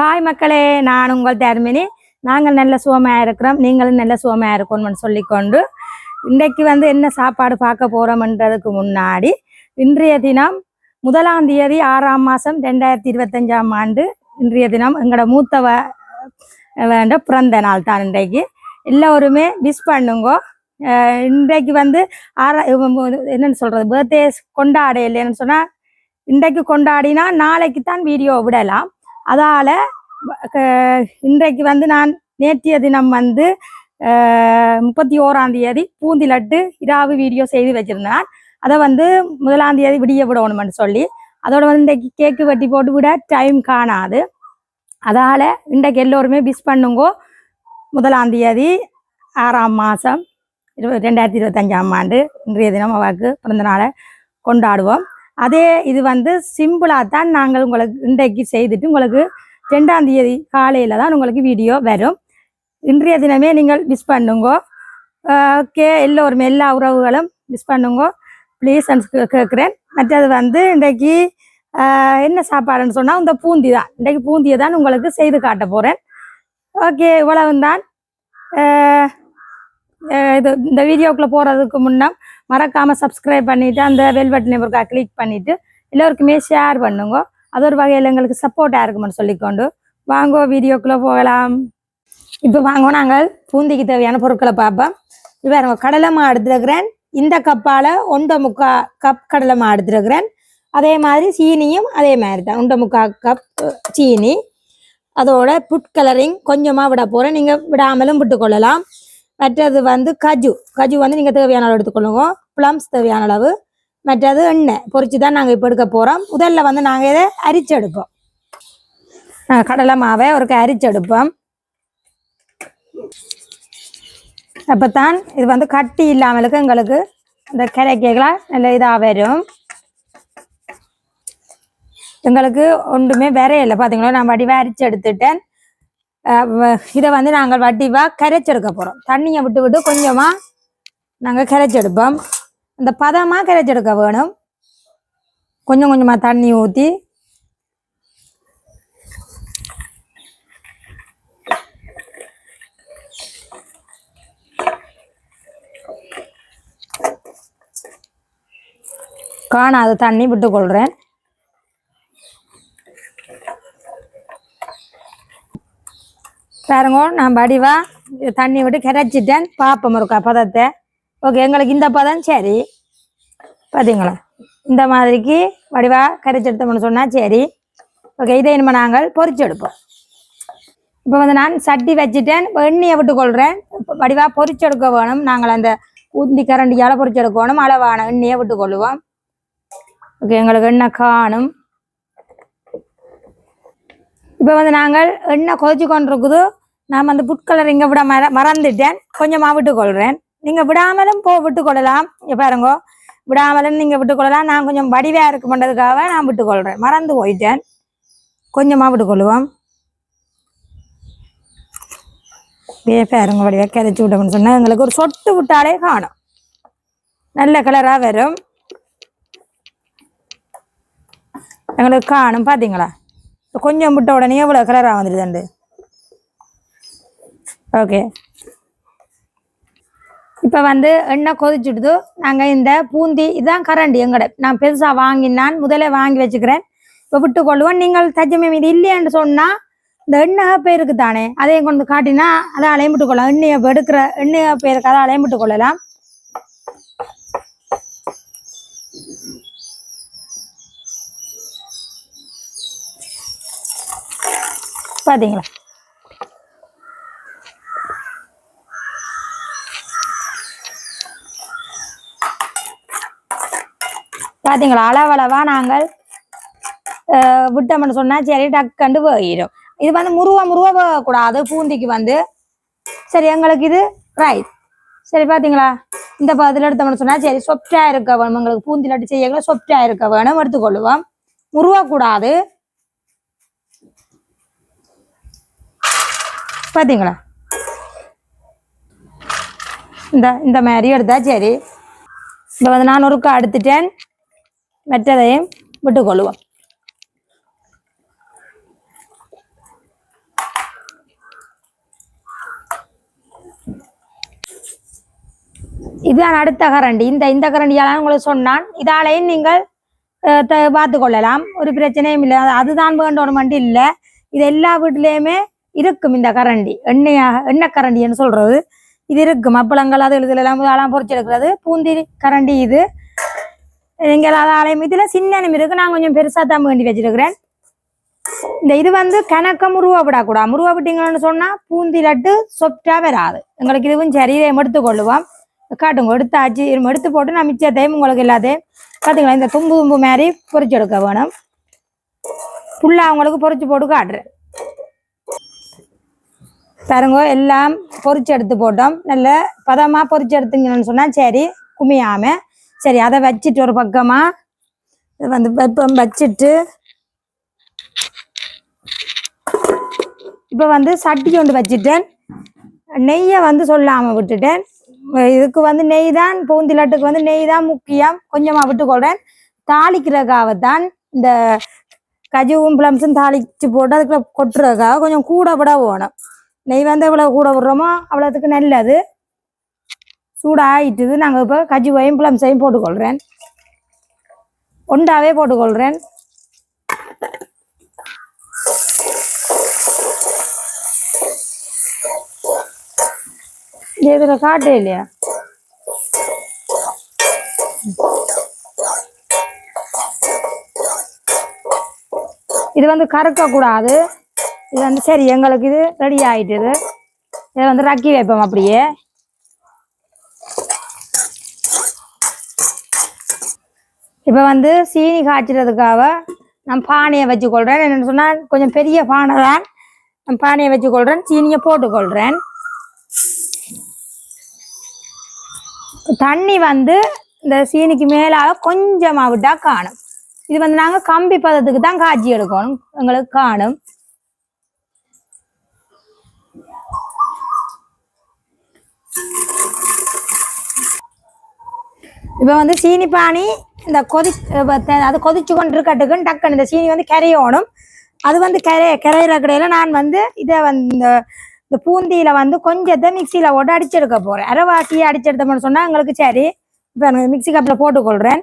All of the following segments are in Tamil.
ஹாய் மக்களே நான் உங்கள் தர்மினி. நாங்கள் நல்ல சுகமாக இருக்கிறோம். நீங்களும் நல்ல சுகமாக இருக்கணும்னு சொல்லிக்கொண்டு இன்றைக்கு வந்து என்ன சாப்பாடு பார்க்க போகிறோம்ன்றதுக்கு முன்னாடி இன்றைய தினம் முதலாம் தேதி ஆறாம் மாதம் ரெண்டாயிரத்தி இருபத்தஞ்சாம் ஆண்டு இன்றைய தினம் எங்களோட மூத்தவ வேண்ட பிறந்த நாள் தான் இன்றைக்கு. எல்லோருமே விஷ் பண்ணுங்கோ. இன்றைக்கு வந்து ஆறா என்னென்னு சொல்கிறது பர்த்டே கொண்டாட இல்லைன்னு சொன்னால் இன்றைக்கு கொண்டாடினா நாளைக்கு தான் வீடியோ விடலாம். அதால் இன்றைக்கு வந்து நான் நேற்றைய தினம் வந்து முப்பத்தி ஓராம் தேதி பூந்திலட்டு இராவு வீடியோ செய்து வச்சிருந்தேன். அதை வந்து முதலாம் தேதி விடிய விடணும்னு சொல்லி அதோட வந்து இன்றைக்கு கேக்கு வெட்டி போட்டு விட டைம் காணாது. அதால் இன்றைக்கு எல்லோருமே விஷ் பண்ணுங்கோ. முதலாம் தேதி ஆறாம் மாதம் இருபது ரெண்டாயிரத்தி இருபத்தஞ்சாம் ஆண்டு இன்றைய தினம் அவருக்கு பிறந்த நாளை கொண்டாடுவோம். அதே இது வந்து சிம்பிளாக தான் நாங்கள் உங்களுக்கு இன்றைக்கு செய்துட்டு உங்களுக்கு ரெண்டாம் தேதி காலையில் தான் உங்களுக்கு வீடியோ வரும். இன்றைய தினமே நீங்கள் மிஸ் பண்ணுங்க. ஓகே எல்லோருமே எல்லா உறவுகளும் மிஸ் பண்ணுங்க. ப்ளீஸ் கேட்குறேன் மற்றது வந்து இன்றைக்கு என்ன சாப்பாடுன்னு சொன்னால் இந்த பூந்தி தான். இன்றைக்கு பூந்தியை தான் உங்களுக்கு செய்து காட்ட போகிறேன் ஓகே இவ்வளவுந்தான் இது இந்த வீடியோக்குள்ளே போகிறதுக்கு முன்னே மறக்காமல் சப்ஸ்கிரைப் பண்ணிவிட்டு அந்த வெல் பட்டனை ஒருக்கா கிளிக் பண்ணிவிட்டு எல்லோருக்குமே ஷேர் பண்ணுங்க. அது ஒரு வகையில் எங்களுக்கு சப்போர்ட்டாக இருக்குமென்னு சொல்லிக்கொண்டு வாங்கோ வீடியோக்குள்ளே போகலாம். இப்போ வாங்க நாங்கள் பூந்திக்கு தேவையான பொருட்களை பார்ப்போம். இப்போ நாங்கள் கடலை மா எடுத்துருக்கிறேன். இந்த கப்பால் ஒன்றை முக்கா கப் கடலை மா எடுத்துருக்கிறேன். அதே மாதிரி சீனியும் அதே மாதிரி தான். ஒன்றை முக்கா கப் சீனி. அதோட புட் கலரிங் கொஞ்சமாக விட போகிறேன் நீங்கள் விடாமலும் விட்டுக்கொள்ளலாம். மற்றது வந்து கஜு. கஜு வந்து நீங்கள் தேவையான அளவு எடுத்துக்கொள்ளுங்க. ப்ளம்ஸ் தேவையான அளவு. மற்றது எண்ணெய். பொறிச்சு தான் நாங்கள் இப்போ எடுக்க போகிறோம் முதல்ல வந்து நாங்கள் இதை அரிச்செடுப்போம் அஹ் கடலை மாவை ஒரு அரிச்செடுப்போம் அப்போத்தான் இது வந்து கட்டி இல்லாமலுக்கு எங்களுக்கு இந்த கரைக்கைகளாக நல்ல இதாக வரும். எங்களுக்கு ஒன்றுமே வரையில. பார்த்தீங்களா நான் வடிவாக அரிச்சு எடுத்துட்டேன். இதை வந்து நாங்கள் வட்டிவாக கரைச்செடுக்க போகிறோம் தண்ணியை விட்டு விட்டு கொஞ்சமாக நாங்கள் கரைச்செடுப்போம். இந்த பதமாக கரைச்செடுக்க வேணும். கொஞ்சம் கொஞ்சமாக தண்ணி ஊற்றி காணாத தண்ணி விட்டுக்கொள்கிறேன் பாருங்க நான் வடிவா தண்ணி விட்டு கரைச்சிட்டேன். பார்ப்போம் இருக்கா பதத்தை. ஓகே எங்களுக்கு இந்த பதம் சரி. பார்த்தீங்களா இந்த மாதிரிக்கு வடிவா கரைச்செடுத்தோம்னு சொன்னால் சரி. ஓகே இதை இனிமே நாங்கள் பொரிச்செடுப்போம் இப்போ வந்து நான் சட்டி வச்சுட்டேன். இப்ப எண்ணெயை விட்டுக்கொள்கிறேன் வடிவா எடுக்க வேணும். நாங்கள் அந்த ஊந்தி கரண்டியால் பொரிச்செடுக்கணும் அளவான எண்ணெயை விட்டுக்கொள்ளுவோம் ஓகே எங்களுக்கு எண்ணெய் காணும். இப்போ வந்து நாங்கள் எண்ணெய் கொதிச்சு கொண்டிருக்குது. நான் அந்த புட் கலர் இங்கே விட மற மறந்துட்டேன். கொஞ்சமாக விட்டுக்கொள்கிறேன் நீங்கள் விடாமலும் போ விட்டுக்கொள்ளலாம். இங்க பாருங்க. விடாமலும் நீங்கள் விட்டுக்கொள்ளலாம். நான் கொஞ்சம் வடிவாக இருக்கு பண்ணுறதுக்காக நான் விட்டுக்கொள்கிறேன் மறந்து போயிட்டேன். கொஞ்சமாக விட்டுக்கொள்ளுவோம் அப்படியே பாருங்க வடிவாக கரைச்சி விட்டோம்னு சொன்னால் எங்களுக்கு ஒரு சொட்டு விட்டாலே காணும். நல்ல கலராக வரும். எங்களுக்கு காணும். பார்த்தீங்களா கொஞ்சம் விட்ட உடனே இவ்வளோ கலராக வந்துடுதுண்டு ஓகே. இப்போ வந்து எண்ணெய் கொதிச்சுடுது. நாங்கள் இந்த பூந்தி இதான் கரண்டி எங்கட. நான் பெருசாக வாங்கினான் முதலே வாங்கி வச்சுக்கிறேன். இப்போ விட்டு கொள்ளுவோம். நீங்கள் தஜ்ஜமே இது இல்லையான்னு சொன்னால் இந்த எண்ணெய் பேருக்கு தானே அதையும் கொண்டு காட்டினா அதை அலையும் கொள்ளலாம். எண்ணெயை எடுக்கிற எண்ணெய் பேருக்கு அதை அலையும் விட்டு கொள்ளலாம். பார்த்தீங்களா பார்த்தீங்களா அளவளவா நாங்கள் விட்டோம்னு சொன்னால் சரி டக்குண்டு போயிடும் இது வந்து முருவ முருவ போகக்கூடாது பூந்திக்கு வந்து. சரி எங்களுக்கு இது ரைட் சரி பார்த்தீங்களா இந்த பதில் எடுத்தோம்னு சொன்னால் சரி சொப்டாக இருக்க வேணும். எங்களுக்கு பூந்தி லட்டு செய்யல சொப்டாக இருக்க வேணும். எடுத்துக்கொள்ளுவோம். முருவக்கூடாது பார்த்தீங்களா இந்த இந்த மாதிரி எடுத்தா சரி. இப்போ வந்து நான் ஒருக்கா எடுத்துட்டேன். മറ്റേതയും വിട്ടുകൊള്ളുക. இதுதான் அடுத்த கரண்டி இந்த இந்த கரண்டியால உங்களுக்கு சொன்னான் இதாலையும் நீங்கள் பார்த்து கொள்ளலாம் ஒரு பிரச்சனையும் இல்லை அதுதான் வேண்டோன்னு இல்லை இது எல்லா வீட்லேயுமே இருக்கும் இந்த கரண்டி எண்ணெயாக எண்ணெய் கரண்டின்னு சொல்றது இது இருக்கும் அப்பளங்கள் அது எழுதுலாம் அதெல்லாம் பொறிச்சு எடுக்கிறது பூந்தி கரண்டி இது எங்களால் ஆலயம் இதில் சின்ன இருக்கு. நான் கொஞ்சம் பெருசாக தான் வேண்டி வச்சிருக்கிறேன். இந்த இது வந்து கணக்க முருவா விடக்கூடாது முருவா விட்டீங்கன்னு சொன்னால் பூந்தி லட்டு சொப்டா வராது. எங்களுக்கு இதுவும் சரி இதை எடுத்துக்கொள்ளுவோம் காட்டுங்க. எடுத்தாச்சு. இது எடுத்து போட்டு நான் மிச்சத்தையும் உங்களுக்கு எல்லாத்தையும் பார்த்தீங்களா இந்த தும்பு தும்பு மாதிரி பொரிச்சு எடுக்க வேணும். ஃபுல்லாக அவங்களுக்கு பொறிச்சு போட்டு காட்டுறேன். பாருங்க. எல்லாம் பொறிச்சு எடுத்து போட்டோம். நல்ல பதமாக பொறிச்சு எடுத்தீங்கன்னு சொன்னால் சரி குமியாமல் சரி அதை வச்சுட்டு ஒரு பக்கமாக இது வந்து வெப்பம் வச்சுட்டு இப்போ வந்து சட்டி கொண்டு வச்சுட்டேன். நெய்யை வந்து சொல்லாமல் விட்டுட்டேன். இதுக்கு வந்து நெய் தான் பூந்தி லட்டுக்கு வந்து நெய் தான் முக்கியம். கொஞ்சமாக விட்டுக்கொள்றேன். தாளிக்கிறதுக்காகத்தான் இந்த கஜுவும் பிளம்ஸும் தாளிச்சு போட்டு அதுக்குள்ள கொட்டுறதுக்காக கொஞ்சம் கூட விட வேணும் நெய் வந்து எவ்வளோ கூட விடுறோமோ அவ்வளோத்துக்கு நல்லது. சூடாயிட்டுது. நாங்கள் இப்போ கஜுவையும் புலம்சையும் போட்டுக்கொள்கிறேன் ஒண்டாவே போட்டுக்கொள்கிறேன் இதில் காட்டே இல்லையா? இது வந்து கறக்க கூடாது. இது வந்து சரி எங்களுக்கு இது ரெடி ஆயிட்டுது. இதை வந்து ரக்கி வைப்போம் அப்படியே. இப்போ வந்து சீனி காய்ச்சறதுக்காக நான் பானையை வச்சுக்கொள்கிறேன் என்னென்னு சொன்னால் கொஞ்சம் பெரிய பானை தான். நான் பானையை வச்சுக்கொள்கிறேன் சீனியை போட்டுக்கொள்கிறேன் தண்ணி வந்து இந்த சீனிக்கு மேலால் கொஞ்சமாக விட்டால் காணும். இது வந்து நாங்கள் கம்பி பதத்துக்கு தான் காய்ச்சி எடுக்கணும். எங்களுக்கு காணும். இப்போ வந்து சீனி பானி இந்த கொதி அது கொதிச்சு கொண்டு இருக்கட்டுக்குன்னு டக்குன்னு இந்த சீனி வந்து கரையணும். அது வந்து கரை கரையிற கடையில் நான் வந்து இதை வந்து இந்த பூந்தியில் வந்து கொஞ்சத்தை மிக்சியில் போட்டு அடிச்செடுக்க போகிறேன் அரைவாசியை அடிச்செடுத்தோம்னு சொன்னால் எங்களுக்கு சரி. இப்போ எனக்கு மிக்சி கப்பில் போட்டுக்கொள்கிறேன்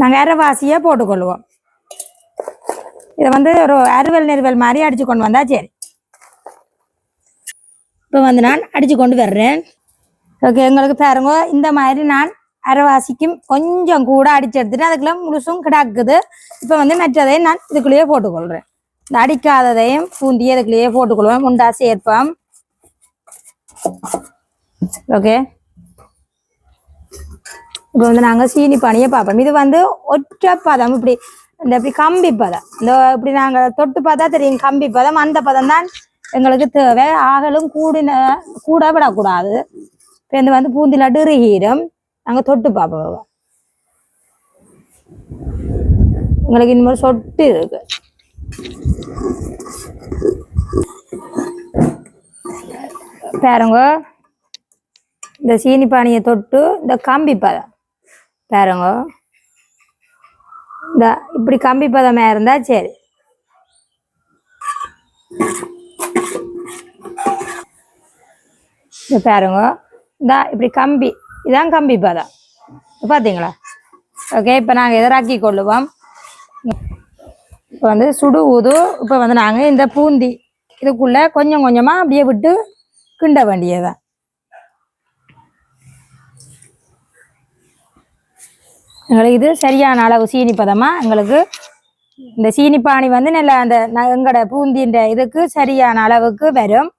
நாங்கள் அரைவாசியை போட்டுக்கொள்வோம். இதை வந்து ஒரு அறுவல் நெருவல் மாதிரி அடிச்சு கொண்டு வந்தால் சரி. இப்போ வந்து நான் அடித்து கொண்டு வர்றேன். ஓகே எங்களுக்கு பாருங்க இந்த மாதிரி நான் அரைவாசிக்கும் கொஞ்சம் கூட அடிச்சு எடுத்துட்டு அதுக்குள்ள முழுசும் கிடக்குது. இப்போ வந்து மற்றதையும் நான் இதுக்குள்ளேயே போட்டுக்கொள்கிறேன் இந்த அடிக்காததையும் பூந்தி இதுக்குள்ளேயே போட்டுக்கொள்வேன். முண்டா சேர்ப்போம். ஓகே. இப்போ வந்து நாங்கள் சீனி பானியை பார்ப்போம். இது வந்து ஒற்றை பதம். இப்படி இந்த இப்படி கம்பி பதம். இந்த இப்படி நாங்கள் தொட்டு பார்த்தா தெரியும் கம்பி பதம். அந்த பதம் தான் எங்களுக்கு தேவை. ஆகலும் கூடின கூட விடக்கூடாது. இப்போ இந்த வந்து பூந்தி லட்டு இறுகீரும் நாங்கள் தொட்டு பார்ப்போம் எங்களுக்கு இந்த மாதிரி சொட்டு இருக்கு. பாருங்க. இந்த சீனி பானியை தொட்டு இந்த கம்பி பதம். பாருங்க. இந்த இப்படி கம்பி பதமா இருந்தா சரி. இந்த பாருங்க. இந்த இப்படி கம்பி இதான் கம்பி பதம் பார்த்தீங்களா ஓகே இப்போ நாங்கள் எதிராக்கி கொள்ளுவோம்? இப்போ வந்து சுடு ஊது இப்போ வந்து நாங்கள் இந்த பூந்தி. இதுக்குள்ளே கொஞ்சம் கொஞ்சமாக அப்படியே விட்டு கிண்ட வேண்டியதுதான். எங்களுக்கு இது சரியான அளவு சீனி பதமாக எங்களுக்கு இந்த சீனி பானி வந்து நல்ல அந்த எங்களோட பூந்தின்ற இதுக்கு சரியான அளவுக்கு வரும்.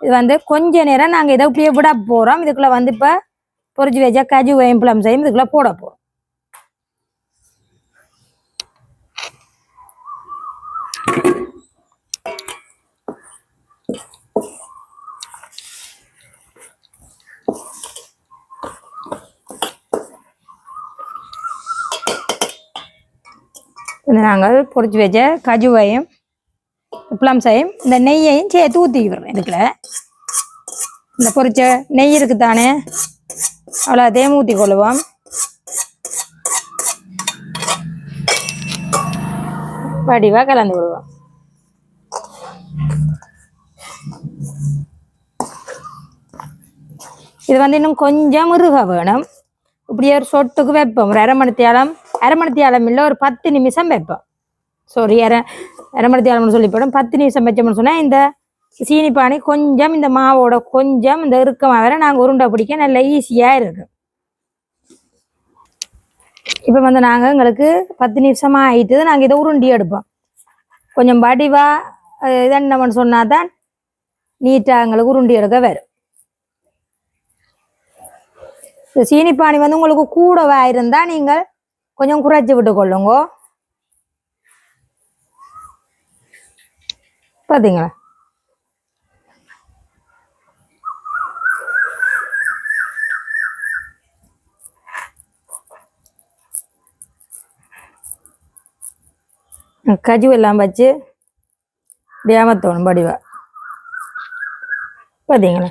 இது வந்து கொஞ்ச நேரம் நாங்கள் இதை இப்படியே விட போகிறோம் இதுக்குள்ளே வந்து இப்போ பொறிச்சு வச்சா கஜு வேம்பளம் செய்யும் இதுக்குள்ள போட போகிறோம் நாங்கள் பொறிச்சு வச்ச கஜுவையும் பிளம்ஸையும் இந்த நெய்யையும் சேர்த்து ஊற்றி இதுக்குள்ள. இந்த பொரிச்ச நெய் இருக்குதானே? அவ்வளோத்தையும் ஊற்றி கொள்ளுவோம் வடிவாக கலந்து விடுவோம் இது வந்து இன்னும் கொஞ்சம் இறுக வேணும். இப்படியே ஒரு சொட்டுக்கு வைப்போம். ஒரு அரை மணித்தியாலம் அரை மணித்தியாலம் இல்லை ஒரு பத்து நிமிஷம் வைப்போம். சாரி அரை அரை மணித்தியாலம்னு சொல்லி போடும். பத்து நிமிஷம் வச்சோம்னு சொன்னால் இந்த சீனி பானை கொஞ்சம் இந்த மாவோட கொஞ்சம் இந்த இறுக்கமாக வேற நாங்கள் உருண்டை பிடிக்க நல்லா ஈஸியாக இருக்கும் இப்போ வந்து நாங்கள் எங்களுக்கு பத்து நிமிஷமாக ஆயிட்டுது. நாங்கள் இதை உருண்டி எடுப்போம். கொஞ்சம் வடிவாக இதென்னவன் சொன்னால் தான் நீட்டாக எங்களுக்கு உருண்டி எடுக்க வரும். இந்த சீனிப்பானி வந்து உங்களுக்கு கூடவா இருந்தால் நீங்கள் கொஞ்சம் குறைச்சி விட்டு கொள்ளுங்க. பார்த்தீங்களா கஜுவெல்லாம் வச்சு வேமத்தோணும் படிவா. பார்த்தீங்களா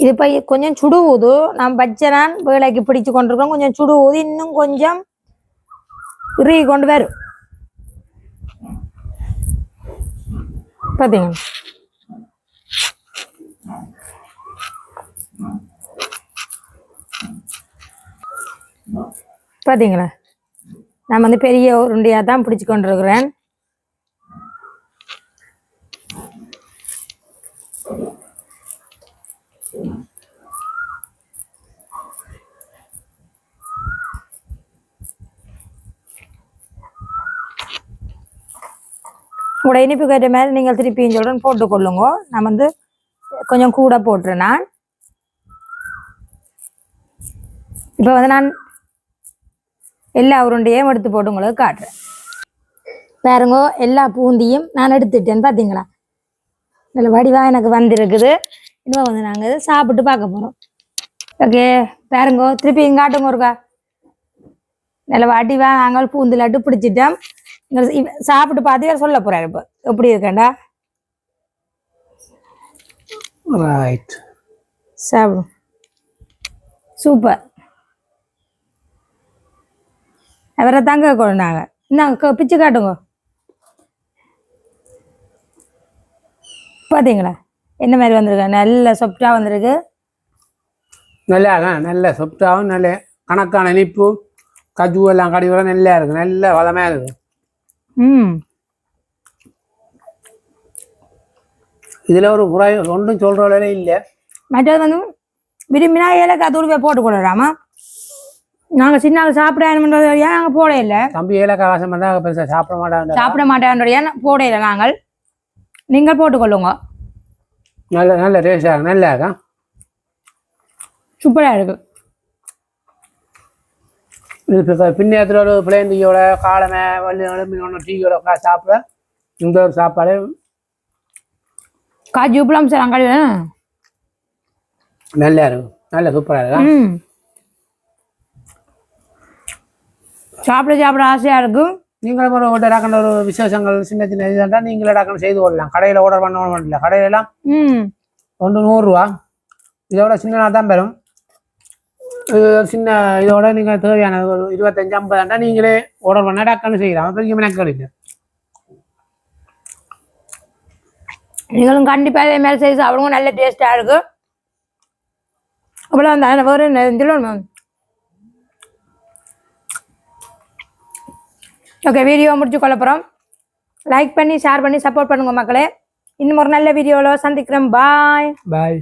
இது இப்போ கொஞ்சம் சுடுவுது. நான் பச்சனான் வேலைக்கு பிடிச்சு கொண்டிருக்கோம் கொஞ்சம் சுடுவுது. இன்னும் கொஞ்சம் இறுகி கொண்டு வரும். பார்த்தீங்களா பார்த்தீங்களா நான் வந்து பெரிய உருண்டையாக தான் பிடிச்சு கொண்டிருக்கிறேன். உங்களோட இனிப்பு கேட்ட மாதிரி நீங்கள் திருப்பியும் சொல்கிறேன் போட்டுக்கொள்ளுங்க நான் வந்து கொஞ்சம் கூட போட்டுறேன் நான். இப்போ வந்து நான் எல்லா உருண்டையும் எடுத்து போட்டு உங்களுக்கு காட்டுறேன். பாருங்க எல்லா பூந்தியும் நான் எடுத்துட்டேன் பார்த்தீங்களா நல்ல வடிவாக எனக்கு வந்திருக்குது. இன்னும் வந்து நாங்கள் சாப்பிட்டு பார்க்க போகிறோம் ஓகே பாருங்க திருப்பி இங்கே காட்டுங்க ஒருக்கா நல்ல வடிவாக நாங்கள் பூந்து லட்டு பிடிச்சிட்டோம். சாப்பிட்டு பார்த்து இவர் சொல்ல போறாரு இப்போ. எப்படி இருக்கேன்டா? ரைட் சாப்பிடும் சூப்பர். அவரை தங்க கொண்டாங்க. இந்தாங்க பிச்சு காட்டுங்க. பார்த்தீங்களா என்ன மாதிரி வந்திருக்கு? நல்ல சொப்டாக வந்திருக்கு. நல்லா இருக்கு நல்ல சொப்டாவும் நல்ல கணக்கான இனிப்பு கஜு எல்லாம் கடி வர நல்லா இருக்கு. நல்ல வளமையா இருக்கு. ம். இதுல ஒரு குறை ஒன்றும் சொல்றவளே இல்லை. மற்றது வந்து விரும்பினா ஏலக்காய் தூள் போட்டு கொள்ளலாமா நாங்கள் சின்ன ஆள் சாப்பிடாமன்றது ஏன் நாங்கள் போட இல்லை தம்பி ஏலக்காய் வாசம் பண்ணா பெருசா சாப்பிட மாட்டாங்க சாப்பிட மாட்டேன் ஏன் போட இல்லை நாங்கள்? நீங்கள் போட்டுக்கொள்ளுங்க. நல்ல நல்ல டேஸ்டா இருக்கு. நல்லா இருக்கா? சூப்பராக இருக்கு. பின்னேரத்தில் ஒரு பிளேண்டியோட காலமே வள்ளி டீயோட உட்காந்து சாப்பிட இந்த ஒரு சாப்பாடு காஜு உப்பலாம் சார் அங்கே நல்லா இருக்கும் நல்ல சூப்பராக இருக்கா ம் சாப்பிட சாப்பிட ஆசையாக இருக்கும். நீங்களும் ஒரு ஒரு டக்குனு ஒரு விசேஷங்கள் சின்ன சின்ன இதுதான் நீங்களே டக்குனு செய்து கொள்ளலாம். கடையில் ஆர்டர் பண்ண இல்லை கடையிலலாம் ஒன்று நூறுரூவா இதோட சின்னதாக தான் பெறும். சின்ன இதோட நீங்கள் தேவையான ஒரு இருபத்தஞ்சு ஐம்பதாண்டா நீங்களே ஆர்டர் பண்ண டக்குன்னு செய்யலாம். பெரிய மெனக்கல் இல்லை. நீங்களும் கண்டிப்பாக இதே மாதிரி செய்து சாப்பிடுங்க. நல்ல டேஸ்ட்டாக இருக்கு அவ்வளோ அந்த வேறு சொல்லணும் ஓகே வீடியோ முடிச்சு கொள்ள போகிறோம் லைக் பண்ணி ஷேர் பண்ணி சப்போர்ட் பண்ணுங்க மக்களே. இன்னும் ஒரு நல்ல வீடியோவில் சந்திக்கிறேன் பாய் பாய்